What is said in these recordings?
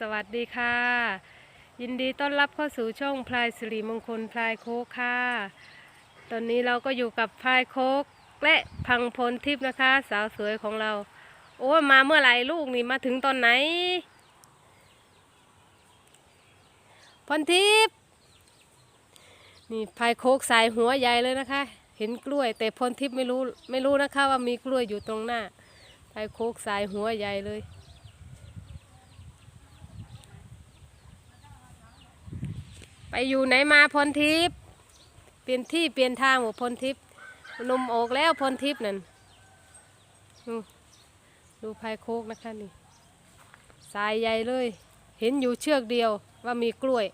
สวัสดีค่ะ ยินดีต้อนรับเข้าสู่ช่องพลายสิริมงคลพลายโคกค่ะ ตอนนี้เราก็อยู่กับพลายโคกและพังพลทิพย์นะคะ สาวสวยของเรา โอ้มาเมื่อไหร่ลูกนี่มาถึงตอนไหน พลทิพย์นี่พลายโคกสายหัวใหญ่เลยนะคะ เห็นกล้วย แต่พลทิพย์ไม่รู้ไม่รู้นะคะว่ามีกล้วยอยู่ตรงหน้าพลายโคกสายหัวใหญ่เลย ไปอยู่ไหนมาพรทิพย์เปลี่ยนที่เปลี่ยนทางหมดพรทิพย์นมออกแล้วพรทิพย์นั่นดูดูพายโคกนะคะนี่สายใหญ่เลย เห็นอยู่เชือกเดียวว่ามีกล้วย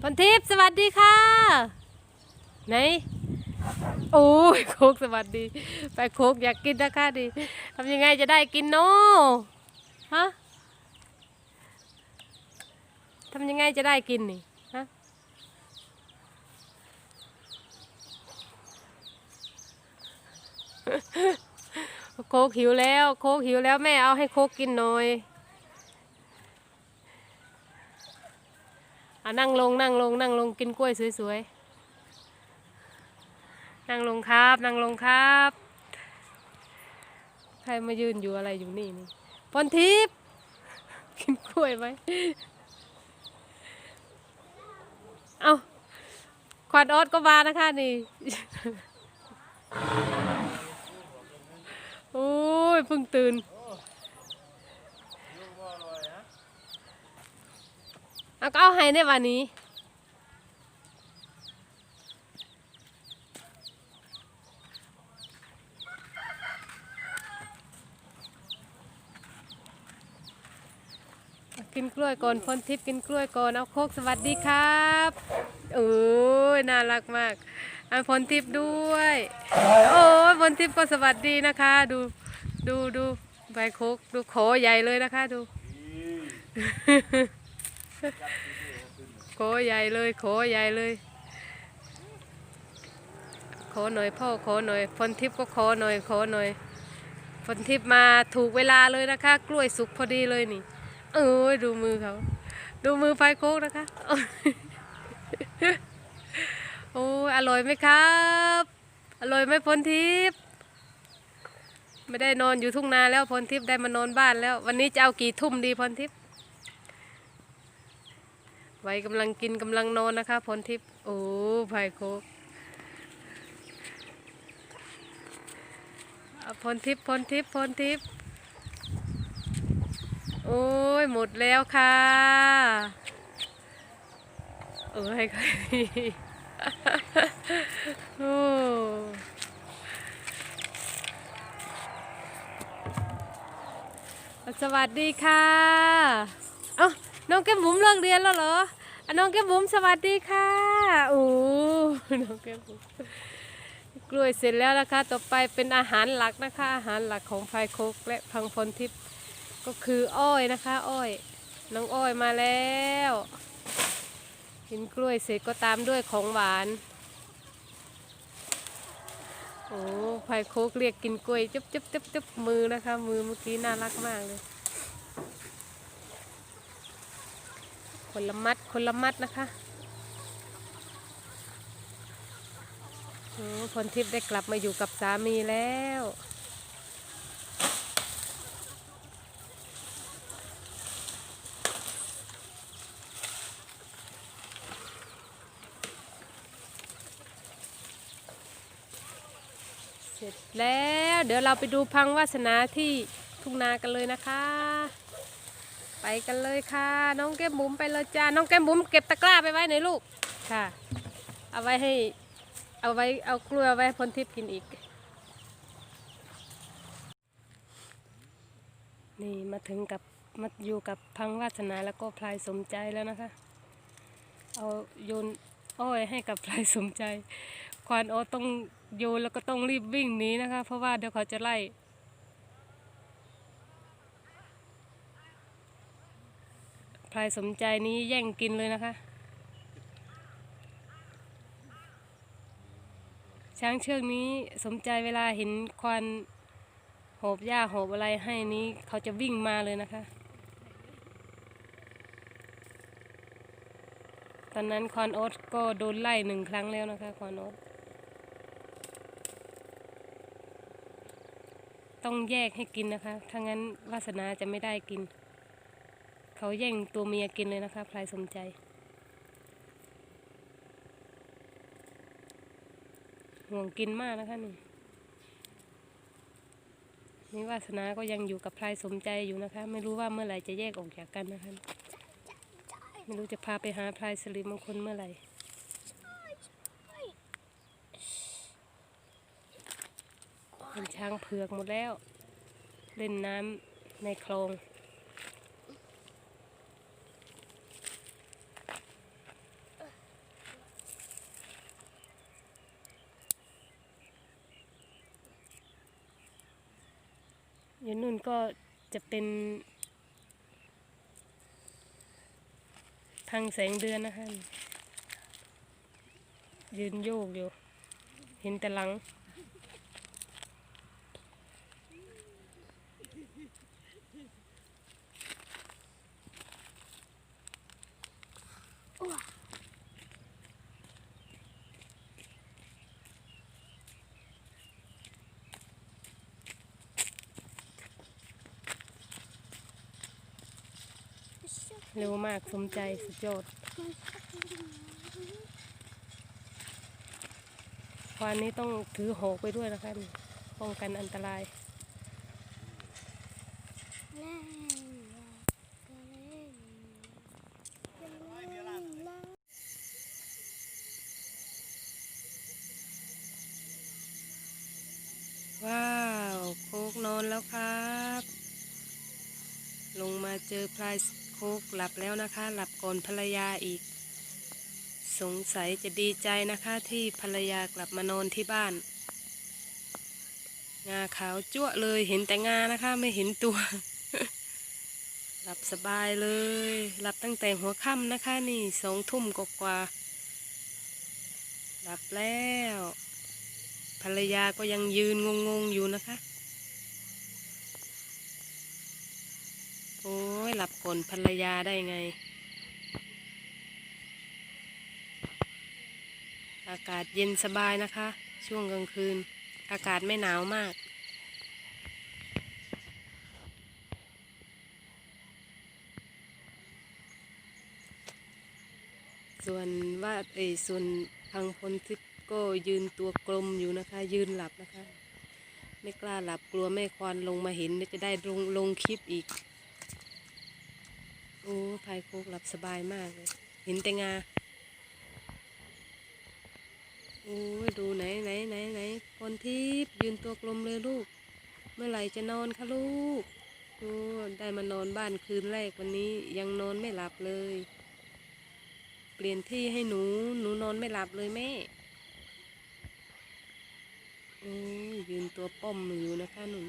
พรทิพย์สวัสดีค่ะ ไหน โอ้ยโคกสวัสดี ไปโคกอยากกินนะคะดิทำยังไงจะได้กินเนาะฮะทำยังไงจะได้กินนี่ฮะโคกหิวแล้ว โคกหิวแล้วแม่เอาให้โคกกินหน่อยอะนั่งลงนั่งลงนั่งลงกินกล้วยสวยๆ นั่งลงครับนั่งลงครับ ใครมายืนอยู่อะไรอยู่นี่นี่พรทิพย์กินกล้วยไหมเอาขวัญออดก็มานะคะนี่โอ้ยเพิ่งตื่นเอาก็เอาให้ในวันนี้ กินกล้ วยก่อนพรทิพย์กินกล้วยก่อนเอาโคกสวัสดีครับโอ้ยน่ารักมากอันพรทิพย์ด้วยโอ้ยพรทิพย์ก็สวัสดีนะคะ ดูดูดูใบโคกดูโขใหญ่เลยนะคะดูโขใหญ่เลยโขใหญ่เลยขอหน่อยพ่อขอหน่อยพรทิพย์ก็ขอหน่อยขอหน่อยพรทิพย์มาถูกเวลาเลยนะคะ กล้วยสุกพอดีเลยนี่ เอ้ยดูมือเขา ดูมือไฟโคกนะคะ โอ้ยอร่อยไหมครับ อร่อยไหมพลทิพย์ไม่ได้นอนอยู่ทุ่งนาแล้วพลทิพย์ได้มานอนบ้านแล้ว วันนี้จะเอากี่ทุ่มดีพลทิพย์ไว้กำลังกินกำลังนอนนะคะพลทิพย์โอ้ไฟโคกพลทิพย์พลทิพย์พลทิพย์ โอ้ยหมดแล้วค่ะเอ้ยโอ้สวัสดีค่ะ เอ้าน้องแก้มบุ๋มเลิกเรียนแล้วเหรออน้องแก้มบุ๋มสวัสดีค่ะ โอ้ น้องแก้มบุ๋มกล้วยเสร็จแล้วนะคะ ต่อไปเป็นอาหารหลักนะคะ อาหารหลักของพายโคกและพังพลทิพย์ ก็คืออ้อยนะคะ อ้อย น้องอ้อยมาแล้วกินกล้วยเสร็จก็ตามด้วยของหวาน โอ้ไผ่โคกเรียกกินกล้วยจุ๊บจุ๊บจุ๊บจุ๊บมือนะคะ มือเมื่อกี้น่ารักมากเลย คนละมัดคนละมัดนะคะโอ้พลทิพย์ได้กลับมาอยู่กับสามีแล้ว ร็จแล้วเดี๋ยวเราไปดูพังวาสนาที่ทุ่งนากันเลยนะคะ ไปกันเลยค่ะ น้องแก้มบุ๋มไปเลยจ้าน้องแก้มบุ๋มเก็บตะกร้าไปไว้ในลูกค่ะ เอาไว้ให้เอาไว้เอากล้วยเอาไว้พลทิพย์กินอีก นี่มาถึงกับมาอยู่กับพังวาสนาแล้วก็พลายสมใจแล้วนะคะ เอาโยนอ้อยให้กับพลายสมใจ ควานโอตต้องโยนแล้วก็ต้องรีบวิ่งหนีนะคะ เพราะว่าเดี๋ยวเขาจะไล่พลายสมใจนี้แย่งกินเลยนะคะ ช้างเชือกนี้สมใจเวลาเห็นควานโหบหญ้าโหบอะไรให้นี้เขาจะวิ่งมาเลยนะคะ ตอนนั้นควานโอ๊ตก็โดนไล่หนึ่งครั้งแล้วนะคะควานโอ๊ต ต้องแยกให้กินนะคะ ถ้างั้นวาสนาจะไม่ได้กิน เขาแย่งตัวเมียกินเลยนะคะพลายสมใจ ห่วงกินมากนะคะนี่ นี่วาสนาก็ยังอยู่กับพลายสมใจอยู่นะคะ ไม่รู้ว่าเมื่อไหร่จะแยกออกจากกันนะคะ ไม่รู้จะพาไปหาพลายสิริมงคลเมื่อไหร่ เป็นช้างเผือกหมดแล้ว เล่นน้ำในคลอง อยู่นู่นก็จะเป็นทางแสงเดือนนะคะยืนโยกอยู่ เห็นแต่หลัง เร็วมากสมใจสุดยอดควานนี้ต้องถือหอกไปด้วยนะคะป้องกันอันตรายว้าวโคกนอนแล้วครับ ลงมาเจอพลาย โคกหลับแล้วนะคะ หลับก่อนภรรยาอีก สงสัยจะดีใจนะคะที่ภรรยากลับมานอนที่บ้าน งาขาวจั่วเลยเห็นแต่งานะคะ ไม่เห็นตัว หลับสบายเลย หลับตั้งแต่หัวค่ำนะคะ นี่สองทุ่มกว่าหลับแล้ว ภรรยาก็ยังยืนงงๆอยู่นะคะ โอ้ยหลับก่อนภรรยาได้ไง อากาศเย็นสบายนะคะ ช่วงกลางคืน อากาศไม่หนาวมาก ส่วนว่าเอยส่วนพังพลทิพก็ยืนตัวกลมอยู่นะคะ ยืนหลับนะคะ ไม่กล้าหลับกลัวแม่ควานลงมาเห็นจะได้ลงลงคลิปอีก โอ้พายโคกหลับสบายมากเลย เห็นแต่งา โอ้ยดูไหนไหนไหนไหนพลทิพย์ยืนตัวกลมเลยลูก เมื่อไหร่จะนอนคะลูกโอ้ได้มานอนบ้านคืนแรกวันนี้ยังนอนไม่หลับเลย เปลี่ยนที่ให้หนู หนูนอนไม่หลับเลยแม่โอ้ยยืนตัวป้อมอยู่นะคะหนู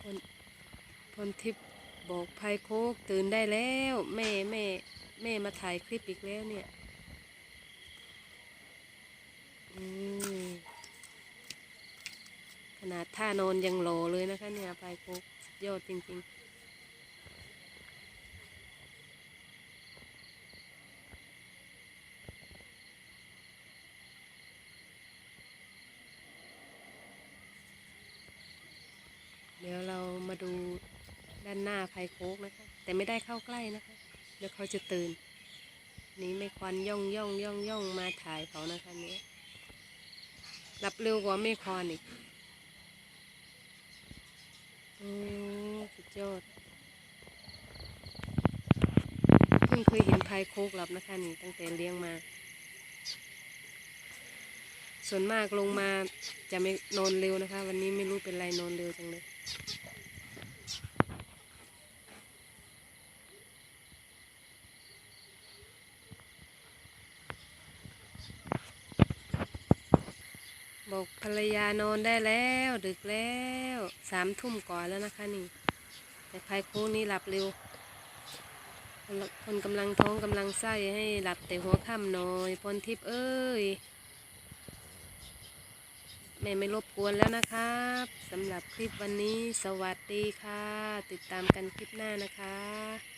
พล พนทิพย์บอกภัยโคกตื่นได้แล้ว แม่แม่แม่มาถ่ายคลิปอีกแล้วเนี่ยขนาดท่านอนยังโหลเลยนะคะเนี่ยภัยโคกยอดจริง ๆ เดี๋ยวเรามาดูด้านหน้าไพโคกนะคะ แต่ไม่ได้เข้าใกล้นะคะ เดี๋ยวเขาจะตื่น นี่ไม่ควันย่องย่องย่องย่องมาถ่ายเขานะคะนี้รับเร็วกว่าไม่ควันอีกโอ้สุดยอดเพิ่งเคยเห็นไพโคกหลับนะคะนี่ตั้งแต่เลี้ยงมา ส่วนมากลงมาจะไม่นอนเร็วนะคะ วันนี้ไม่รู้เป็นไรนอนเร็วจังเลย บอกภรรยานอนได้แล้ว ดึกแล้วสามทุ่มก่อนแล้วนะคะนี่ แต่ใครโค้งนี้หลับเร็วคนละคนกำลังท้องกำลังไส้ให้หลับแต่หัวค่ำหน่อยพรทิพย์เอ้ยแม่ไม่รบกวนแล้วนะครับสำหรับคลิปวันนี้สวัสดีค่ะ ติดตามกันคลิปหน้านะคะ